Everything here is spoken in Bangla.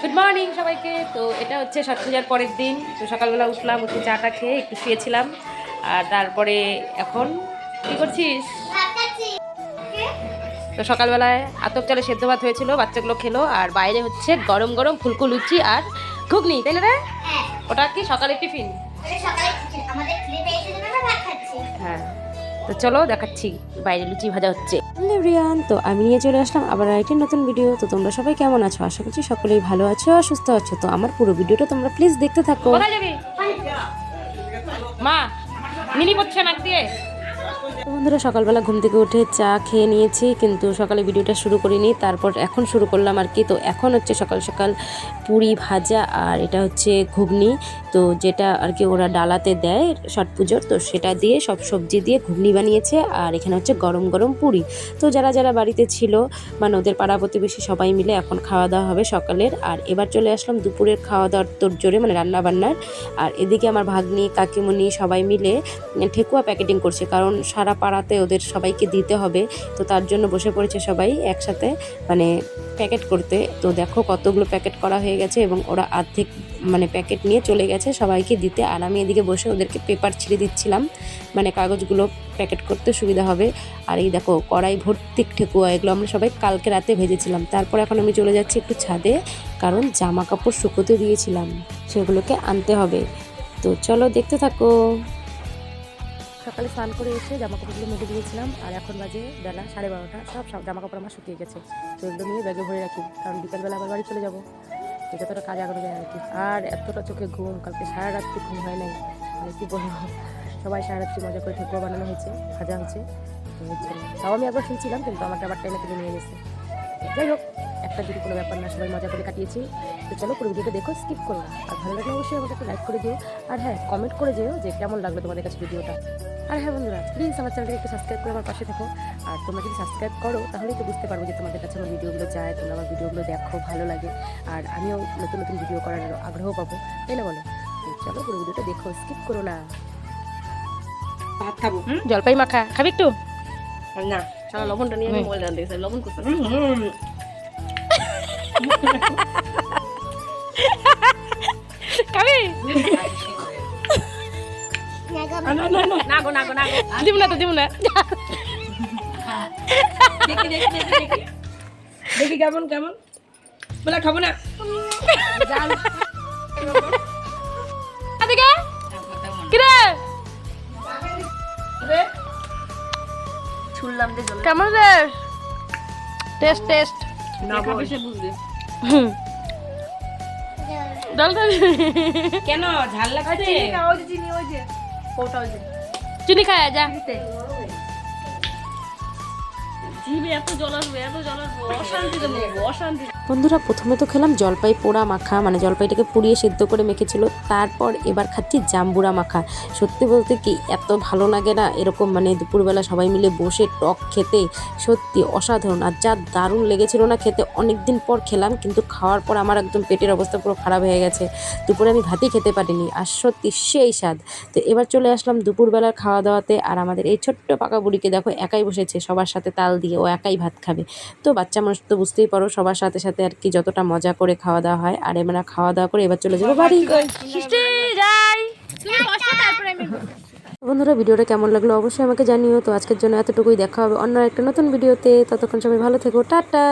গুড মর্নিং সবাইকে। তো এটা হচ্ছে ছট পূজার পরের দিন। তো সকালবেলা উঠলাম উঠে চাটা খেয়ে একটু শুয়েছিলাম। আর তারপরে এখন কি করছিস? তো সকালবেলায় আতপ চালে সেদ্ধ ভাত হয়েছিল বাচ্চাগুলো খেলো। আর বাইরে হচ্ছে গরম গরম ফুলকো লুচি আর ঘুগনি তাই না রে? হ্যাঁ। ওটা কি সকালের টিফিন? হ্যাঁ। তো চলো দেখাচ্ছি বাইরে লুচি ভাজা হচ্ছে। রিয়ান তো আমি নিয়ে চলে আসলাম আবার আরেকটি নতুন ভিডিও তো তোমরা সবাই কেমন আছো? আশা করছি সকলেই ভালো আছো আর সুস্থ আছো। তো আমার পুরো ভিডিওটা তোমরা প্লিজ দেখতে থাকো। মা মিনি পড়ছে নাক দিয়ে। বন্ধুরা, সকালবেলা ঘুম থেকে উঠে চা খেয়ে নিয়েছি, কিন্তু সকালে ভিডিওটা শুরু করিনি। তারপর এখন শুরু করলাম আর কি। তো এখন হচ্ছে সকাল সকাল পুরি ভাজা আর এটা হচ্ছে ঘুগনি। তো যেটা আর কি ওরা ডালাতে দেয় ছট পুজোর, তো সেটা দিয়ে সব সবজি দিয়ে ঘুগনি বানিয়েছে আর এখানে হচ্ছে গরম গরম পুরি। তো যারা যারা বাড়িতে ছিল মানে ওদের পাড়া প্রতিবেশী সবাই মিলে এখন খাওয়া দাওয়া হবে সকালের। আর এবার চলে আসলাম দুপুরের খাওয়া দাওয়ার তোর জোরে মানে রান্না বান্নার আর এদিকে আমার ভাগ্নি, কাকিমণি সবাই মিলে ঠেকুয়া প্যাকেটিং করছে। কারণ সারা পাড়াতে ওদের সবাইকে দিতে হবে। তো তার জন্য বসে পড়েছে সবাই একসাথে মানে প্যাকেট করতে। তো দেখো কতগুলো প্যাকেট করা হয়ে গেছে এবং ওরা আর্ধেক মানে প্যাকেট নিয়ে চলে গেছে সবাইকে দিতে। আর আমি এদিকে বসে ওদেরকে পেপার ছিঁড়ে দিচ্ছিলাম। মানে কাগজগুলো প্যাকেট করতে সুবিধা হবে। আর এই দেখো কড়াই ভর্তি ঠেকুয়া, এগুলো আমরা সবাই কালকে রাতে ভেজেছিলাম। তারপর এখন আমি চলে যাচ্ছি একটু ছাদে, কারণ জামা কাপড় শুকোতে দিয়েছিলাম। সেগুলোকে আনতে হবে। তো চলো দেখতে থাকো। সকালে স্নান করে এসে জামা কাপড়গুলো মেঘে দিয়েছিলাম, আর এখন বাজে বেলা সাড়ে বারোটা। সব সব জামা কাপড় আমার শুকিয়ে গেছে। তো এগুলো নিয়ে ব্যাগে ভরে রাখি, কারণ বিকালবেলা আবার বাড়ি চলে যাব। তো কাজ আগানো যায় আর কি। আর এতটা চোখে ঘুম, কালকে সারা রাত্রি ঘুম হয় নাই। মানে কি বলব, সবাই সারা রাত্রি মজা করে ঠেকুয়া বানানো হয়েছে, ভাজা হয়েছে। তাও আমি একবার শুনছিলাম, কিন্তু আমার আবার টাইমে তুলে নিয়ে গেছে। যাই হোক। একটা যদি কোনো ব্যাপার না সবাই মজা করে কাটিয়েছি। তো চলো পুরো ভিডিওটা দেখো স্কিপ করো না। আর ভালো লাগলে অবশ্যই আমাকে একটা লাইক করে দিও। আর হ্যাঁ কমেন্ট করে যেও যে কেমন লাগল তোমাদের কাছে ভিডিওটা। আর হ্যাঁ বন্ধুরা প্লিজ আমার চ্যানেলটাকে একটু সাবস্ক্রাইব করে আমার পাশে থাকো। আর তোমরা যদি সাবস্ক্রাইব করো তাহলেই তো বুঝতে পারব যে তোমাদের কাছে আমার ভিডিওগুলো যায় তোমরা আমার ভিডিওগুলো দেখো ভালো লাগে। আর আমিও নতুন নতুন ভিডিও করার আগ্রহ পাবো তাই না বলো? তো চলো পুরো ভিডিওটা দেখো স্কিপ করো না। ভাত খাব। হুম? জলপাই মাখা খাবি একটু? না চলো লবণটা নিয়ে মোবাইল রান দেখে লবণ করতে। খাবি না, না, না, না। না গো না গো না গো দিব না তো দিব না। দেখি দেখি দেখি দেখি। দেখি কেমন কেমন? বলে খাব না। এদিকে কিরে? কেমন রে? টেস্ট টেস্ট কেন? ঝাল লাগছে? চিনি খায় যা জিভে এত জল আসবে এত জল আসবে অশান্তিতে মরবো অশান্তি বন্ধুরা, প্রথমে তো খেলাম জলপাই পোড়া মাখা মানে জলপাইটাকে পুড়িয়ে সেদ্ধ করে মেখেছিল। তারপর এবার খাচ্ছি জাম্বুরা মাখা। সত্যি বলতে কি, এত ভালো লাগে না এরকম মানে দুপুরবেলা সবাই মিলে বসে টক খেতে। সত্যি অসাধারণ। আর যা দারুণ লেগেছিল না খেতে অনেক দিন পর খেলাম, কিন্তু খাওয়ার পর আমার একদম পেটের অবস্থা পুরো খারাপ হয়ে গেছে। দুপুরে আমি ভাতই খেতে পারিনি। আর সত্যি সেই স্বাদ। তো এবার চলে আসলাম দুপুরবেলার খাওয়া দাওয়াতে আর আমাদের এই ছোট্ট পাকা বুড়িকে দেখো, একাই বসেছে সবার সাথে তাল দিয়ে, ও একাই ভাত খাবে। তো বাচ্চা মানুষ তো বুঝতেই পারো, সবার সাথে সাথে আর কি যতটা মজা করে খাওয়া দাওয়া হয়। আর আমরা খাওয়া দাওয়া করে এবার চলে যাব বাড়ি। যাই। বন্ধুরা ভিডিওটা কেমন লাগল অবশ্যই আমাকে জানিও। তো আজকের জন্য এতটুকুই। দেখা হবে অন্য একটা নতুন ভিডিওতে। ততক্ষণ সবাই ভালো থেকো। টাটা।